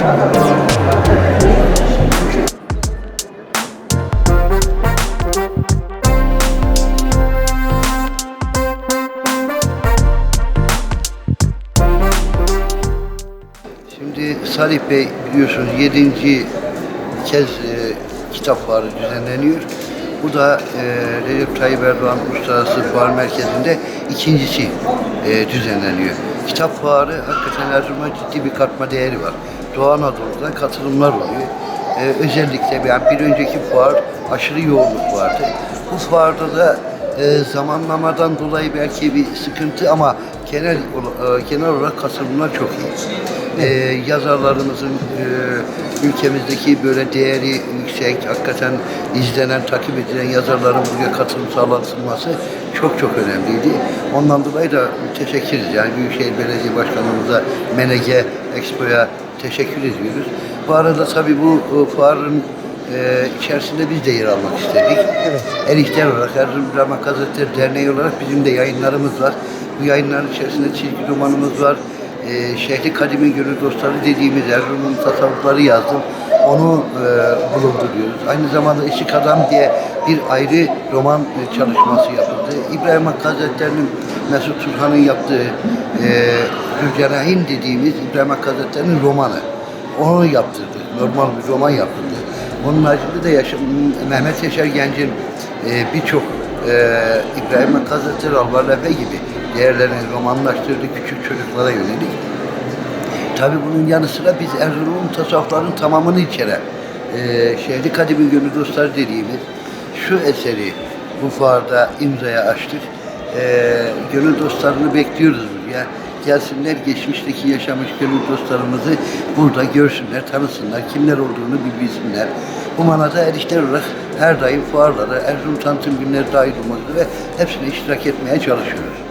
Şimdi Salih Bey biliyorsunuz 7. kez e, kitap fuarı düzenleniyor. Bu da e, Recep Tayyip Erdoğan Uluslararası Fuar Merkezi'nde ikincisi e, düzenleniyor. Kitap fuarı hakikaten Erzurum'a ciddi bir katma değeri var. Doğu Anadolu'dan katılımlar oluyor. E, özellikle yani bir önceki fuar aşırı yoğunluk vardı. Bu fuarda da e, zamanlamadan dolayı belki bir sıkıntı ama genel e, genel olarak katılımlar çok iyi. E, yazarlarımızın e, ülkemizdeki böyle değeri yüksek, hakikaten izlenen, takip edilen yazarların buraya katılım sağlatılması çok çok önemliydi. Ondan dolayı da teşekkür ederiz. Yani Büyükşehir Belediye Başkanımıza, Menege Expo'ya teşekkür ediyoruz. Bu arada tabii bu e, fuarın e, içerisinde biz de yer almak istedik. Evet. Erikler olarak, Erzurum Drama Gazetleri Derneği olarak bizim de yayınlarımız var. Bu yayınların içerisinde çizgi romanımız var. E, Şehri Kadimi Gönül Dostları dediğimiz Erzurum'un tasavvufları yazdım. Onu e, bulunduruyoruz. Aynı zamanda Işık Adam diye bir ayrı roman e, çalışması yapıldı. İbrahim Hakkı Hazretleri'nin Mesut Turhan'ın yaptığı e, Zülcenahin dediğimiz İbrahim Hakkı Hazretleri'nin romanı. Onu yaptırdık. Normal bir roman yaptırdık. Onun haricinde de yaşam, Mehmet Yaşar Genç'in e, birçok e, İbrahim Hazretleri, Alvar Lefe gibi değerlerini romanlaştırdı küçük çocuklara yönelik. Tabi bunun yanı sıra biz Erzurum'un tasavvuflarının tamamını içeren e, Şehri Kadimi Gönül Dostları dediğimiz şu eseri bu fuarda imzaya açtık. E, gönül dostlarını bekliyoruz buraya. Gelsinler geçmişteki yaşamış gönül dostlarımızı burada görsünler, tanısınlar, kimler olduğunu bilsinler. Bu manada erişler olarak her daim fuarlara, Erzurum tanıtım günleri dahil olmak üzere hepsine iştirak etmeye çalışıyoruz.